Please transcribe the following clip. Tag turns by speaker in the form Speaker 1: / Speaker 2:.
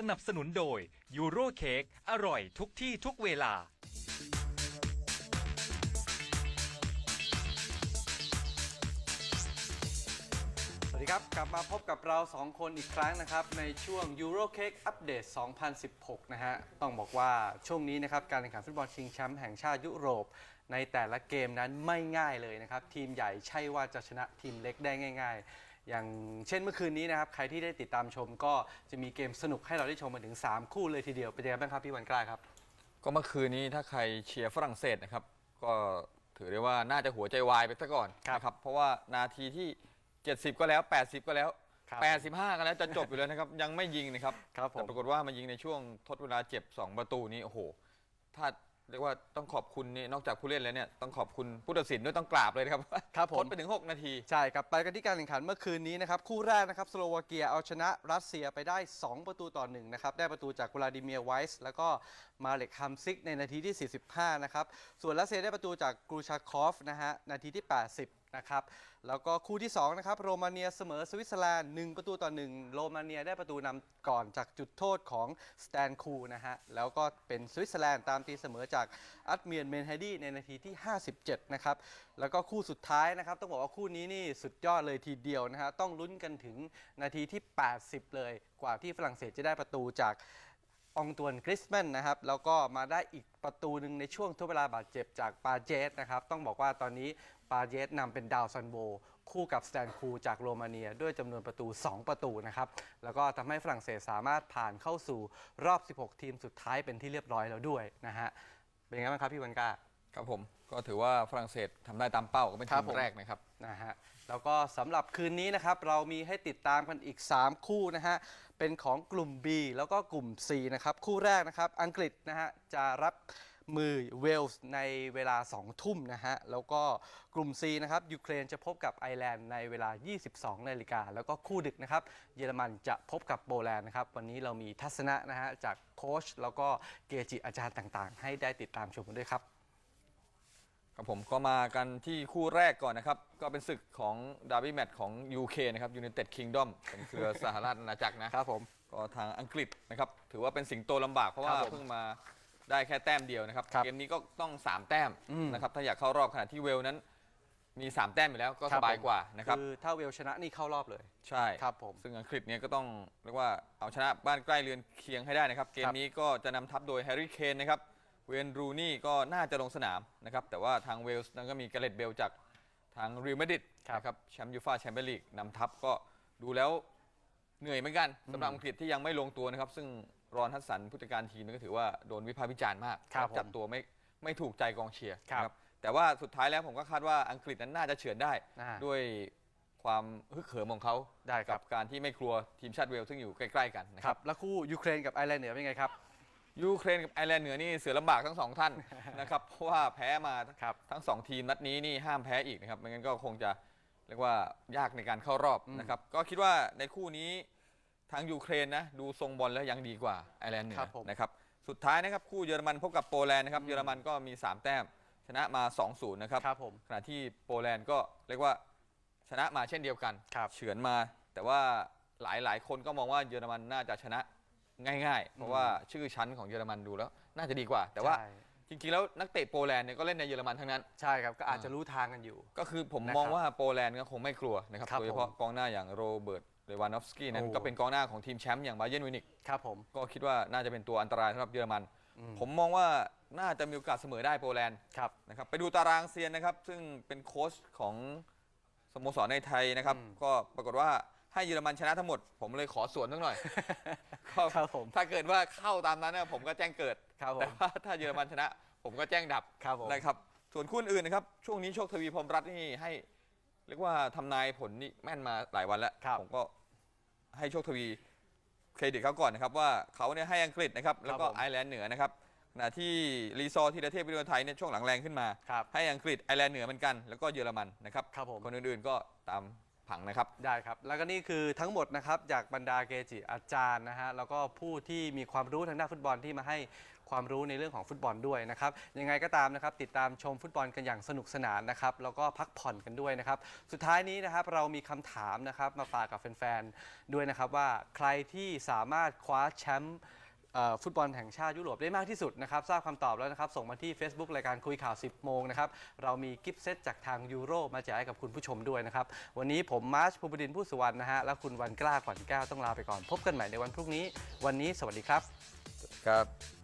Speaker 1: สนับสนุนโดยยูโรเค้กอร่อยทุกที่ทุกเวลา
Speaker 2: สวัสดีครับ กลับมาพบกับเรา 2 คนอีกครั้งนะครับ ในช่วง Euro Cake Update 2016 นะฮะ ต้องบอกว่าช่วงนี้นะครับ การแข่งขันฟุตบอลชิงแชมป์แห่งชาติยุโรป ในแต่ละเกมนั้นไม่ง่ายเลยนะครับ ทีมใหญ่ใช่ว่าจะชนะทีมเล็กได้ง่าย ๆ อย่างเช่นเมื่อคืนนี้นะครับ ใครที่ได้ติดตามชมก็จะมีเกมสนุกให้เราได้ชมมาถึง 3 คู่เลยทีเดียวเป็นยังไงบ้างครับพี่วันกล้าครับ
Speaker 3: ก็เมื่อคืนนี้ถ้าใครเชียร์ฝรั่งเศสนะครับ ก็ถือได้ว่าน่าจะหัวใจวายไปซะก่อน
Speaker 2: ครับ
Speaker 3: นะครับ เพราะว่านาทีที่ 70 ก็แล้ว 80 ก็แล้ว
Speaker 2: ครับ
Speaker 3: 85 ก็แล้วจะจบอยู่แล้วนะครับ ยังไม่ยิงนะครับ
Speaker 2: ครับผม
Speaker 3: แต่ปรากฏว่ามายิงในช่วงทดเวลาเจ็บ 2 ประตูนี้โอ้โห ถ้า เรียกว่าต้องขอบคุณนี่นอกจากผู้เล่นแล้วเนี่ยต้องขอบคุณผู้ตัดสินด้วยต้องกราบเลยนะครับ
Speaker 2: ครับผม
Speaker 3: ทดไปถึง 6 นาที
Speaker 2: ใช่ครับ ไปกันที่การแข่งขันเมื่อคืนนี้นะครับ คู่แรกนะครับ สโลวาเกียเอาชนะรัสเซียไปได้ 2 ประตูต่อ1นะครับ ได้ประตูจากวลาดิเมียร์ไวส์แล้วก็มาเล็กฮัมซิกในนาทีที่ 45 นะครับ ส่วนรัสเซียได้ประตูจากกรูชาคอฟนะฮะนาทีที่ 80 นะครับ แล้วก็คู่ที่2นะครับโรมาเนียเสมอสวิตเซอร์แลนด์1ประตูต่อ 1 โรมาเนียได้ประตูนำก่อนจากจุดโทษของสแตนคูนะฮะ แล้วก็เป็นสวิตเซอร์แลนด์ตามตีเสมอจากอัตเมียนเมนไฮดี้ในนาทีที่ 57 นะครับ แล้วก็คู่สุดท้ายนะครับ ต้องบอกว่าคู่นี้นี่สุดยอดเลยทีเดียวนะฮะ ต้องลุ้นกันถึงนาทีที่ 80 เลย กว่าที่ฝรั่งเศสจะได้ประตูจาก องตวนกริสแมนนะครับ แล้วก็มาได้อีกประตูหนึ่งในช่วงทดเวลาบาดเจ็บจากปาเจสนะครับ ต้องบอกว่าตอนนี้ปาเจสนำเป็นดาวซันโบ คู่กับสแตนคูจากโรมาเนีย ด้วยจำนวนประตู 2 ประตูนะครับ แล้วก็ทำให้ฝรั่งเศสสามารถผ่านเข้าสู่รอบ 16 ทีมสุดท้ายเป็นที่เรียบร้อยแล้วด้วยนะฮะเป็นไงบ้างครับพี่วันกา
Speaker 3: ครับผมก็ถือว่าฝรั่งเศสทำได้ตามเป้าก็เป็น
Speaker 2: ครั
Speaker 3: ที
Speaker 2: บ
Speaker 3: ม
Speaker 2: ผม
Speaker 3: แรกนะครับ
Speaker 2: นะฮะแล้วก็สำหรับคืนนี้นะครับเรามีให้ติดตามกันอีก 3 คู่นะฮะเป็นของกลุ่ม B แล้วก็กลุ่ม C นะครับคู่แรกนะครับอังกฤษนะฮะจะรับมือเวลส์ในเวลา 2 ทุ่มนะฮะ แล้วก็กลุ่ม C นะครับยูเครนจะพบกับไอร์แลนด์ในเวลา 22 นาฬิกา แล้วก็คู่ดึกนะครับ เยอรมันจะพบกับโปแลนด์นะครับ วันนี้เรามีทัศนะนะฮะ จากโค้ชแล้วก็เกจิอาจารย์ต่างๆ ให้ได้ติดตามชมกันด้วยครับ
Speaker 3: ครับผมก็มากันที่คู่แรกก่อนนะครับ ก็เป็นศึกของดาร์บี้แมตช์ของ UK นะครับ United Kingdom เป็นเครือสหราชอาณาจักรนะ
Speaker 2: ครับผม
Speaker 3: ก็ทางอังกฤษนะครับ ถือว่าเป็นสิงโตลำบากเพราะว่า
Speaker 2: ครับผม
Speaker 3: เพิ่งมาได้แค่แต้มเดียวนะครับ
Speaker 2: ครับ
Speaker 3: เกมนี้ก็ต้อง 3 แต้ม
Speaker 2: อืม
Speaker 3: นะครับ ถ้าอยากเข้ารอบขณะที่เวลนั้น มี 3 แต้มอยู่แล้วก็
Speaker 2: ครั
Speaker 3: สบาย
Speaker 2: ผม
Speaker 3: กว่านะครับ
Speaker 2: คือถ้าเวลชนะนี่เข้ารอบเลย
Speaker 3: ใช่
Speaker 2: ครับผม
Speaker 3: ซึ่งอังกฤษเนี่ยก็ต้องเรียกว่าเอาชนะบ้านใกล้เรือนเคียงให้ได้นะครับ เกมนี้ก็จะนำทัพโดยแฮร์รี่เคนนะครับ เวนรูนี่ก็น่าจะลงสนามนะครับ แต่ว่าทางเวลส์นั้นก็มีกาเลตเบลจากทางรีมาดริด
Speaker 2: ครับ
Speaker 3: นะครับแชมป์ยูฟ่าแชมเปี้ยนลีกนำทัพก็ดูแล้วเหนื่อยเหมือนกันสำหรับอังกฤษที่ยังไม่ลงตัวนะครับ ซึ่งรอนทัสสันผู้จัดการทีมก็ถือว่าโดนวิพากษ์วิจารณ์มาก
Speaker 2: ครับผม
Speaker 3: จัดตัวไม่ไม่ถูกใจกองเชียร์
Speaker 2: ครับ
Speaker 3: นะแต่ว่าสุดท้ายแล้วผมก็คาดว่าอังกฤษนั้นน่าจะเฉือนได้
Speaker 2: อ่า
Speaker 3: ด้วยความฮึกเหิมของเขา
Speaker 2: ได้ครับ
Speaker 3: กับการที่ไม่กลัวทีมชาติเวลส์ซึ่งอยู่ใกล้ ๆ กันนะ
Speaker 2: ค
Speaker 3: ค
Speaker 2: รั
Speaker 3: รั
Speaker 2: บบแล้วคู่ยูเครนกับไอร์แลนด์เหนือเป็นไงครับ
Speaker 3: ยูเครนกับไอร์แลนด์เหนือนี่เสือลำบากทั้งสองท่าน นะครับ เพราะว่าแพ้มา
Speaker 2: ครับ
Speaker 3: ทั้งสองทีมนัดนี้นี่ห้ามแพ้อีกนะครับไม่งั้นก็คงจะเรียกว่ายากในการเข้ารอบนะครับ ก็คิดว่าในคู่นี้ทางยูเครนนะดูทรงบอลแล้วยังดีกว่าไอร์แลนด์เหนื
Speaker 2: ครั
Speaker 3: อบ
Speaker 2: ผม
Speaker 3: นะครับสุดท้ายนะครับคู่เยอรมันพบกับโปแลนด์นะครับเยอรมันก็มี 3 แต้มชนะมา 2-0 นะครับ
Speaker 2: ครับผม
Speaker 3: ขณะที่โปแลนด์ก็เรียกว่าชนะมาเช่นเดียวกัน
Speaker 2: ครับ
Speaker 3: เฉือนมา แต่ว่าหลายหลายคนก็มองว่าเยอรมันน่าจะชนะ ง่ายๆ เพราะว่าชื่อชั้นของเยอรมันดูแล้ว น่าจะดีกว่า แต่ว่า
Speaker 2: ใช่
Speaker 3: จริงๆแล้วนักเตะโปแลนด์เนี่ยก็เล่นในเยอรมันทั้งนั้น
Speaker 2: ใช่ครับก็อาจจะรู้ทางกันอยู่
Speaker 3: ก็คือผม
Speaker 2: นะครับ
Speaker 3: มองว่าโปแลนด์ก็คงไม่กลัวนะครับ
Speaker 2: ครับ
Speaker 3: โดยเฉพาะกองหน้าอย่างโรเบิร์ตเลวานอฟสกี้นั้น
Speaker 2: โอ้
Speaker 3: ก็เป็นกองหน้าของทีมแชมป์อย่างบาเยิร์นวินิก
Speaker 2: ครับผม
Speaker 3: ก็คิดว่าน่าจะเป็นตัวอันตรายสำหรับเยอรมัน
Speaker 2: อืม
Speaker 3: ผมมองว่าน่าจะมีโอกาสเสมอได้โปแลนด์
Speaker 2: ครับ
Speaker 3: นะครับไปดูตารางเซียนนะครับ ซึ่งเป็นโค้ชของสโมสรในไทยนะครับ
Speaker 2: อืม
Speaker 3: ก็ปรากฏว่า ให้เยอรมันชนะทั้งหมด ผมเลยขอสวนสักหน่อยก็
Speaker 2: ครับผม
Speaker 3: ถ้าเกิดว่าเข้าตามนั้นนะผมก็แจ้งเกิด
Speaker 2: ครับผม
Speaker 3: แต่ว่าถ้าเยอรมันชนะ ผมก็แจ้งดับ
Speaker 2: ครับผม
Speaker 3: นะครับ ส่วนคู่อื่นนะครับ ช่วงนี้โชคทวีพรหมรัตน์นี่ให้ เรียกว่าทำนายผลนี่แม่นมาหลายวันแล้ว
Speaker 2: ครับ
Speaker 3: ผมก็ให้โชคทวีเครดิตเขาก่อนนะครับ ว่าเขาเนี่ยให้อังกฤษนะครับ แล้วก็
Speaker 2: ครับผม
Speaker 3: ไอร์แลนด์เหนือนะครับขณะที่รีซอร์ทีละเทพวิดีโอไทยเนี่ยช่วงหลังแรงขึ้นมา
Speaker 2: ครับ
Speaker 3: ให้อังกฤษไอร์แลนด์เหนือเหมือนกัน แล้วก็เยอรมันนะครับ
Speaker 2: ครับผม
Speaker 3: คนอื่นๆก็ตาม ผังนะครับ
Speaker 2: ได้ครับ แล้วก็นี่คือทั้งหมดนะครับจากบรรดาเกจิอาจารย์นะฮะแล้วก็ผู้ที่มีความรู้ทางด้านฟุตบอลที่มาให้ความรู้ในเรื่องของฟุตบอลด้วยนะครับยังไงก็ตามนะครับติดตามชมฟุตบอลกันอย่างสนุกสนานนะครับแล้วก็พักผ่อนกันด้วยนะครับ สุดท้ายนี้นะครับเรามีคำถามนะครับมาฝากกับแฟนๆด้วยนะครับว่าใครที่สามารถคว้าแชมป์ ฟุตบอลแห่งชาติยุโรปได้มากที่สุดนะครับทราบคำตอบแล้วนะครับ ส่งมาที่ Facebook รายการคุยข่าว 10 โมงนะครับ เรามีกิฟต์เซตจากทางยูโรมาแจกให้กับคุณผู้ชมด้วยนะครับ วันนี้ผมมาร์ชภูบดินผู้สุวรรณนะฮะ และคุณวันกล้าขวัญแก้วต้องลาไปก่อน พบกันใหม่ในวันพรุ่งนี้ วันนี้สวัสดีครับ
Speaker 3: ครับ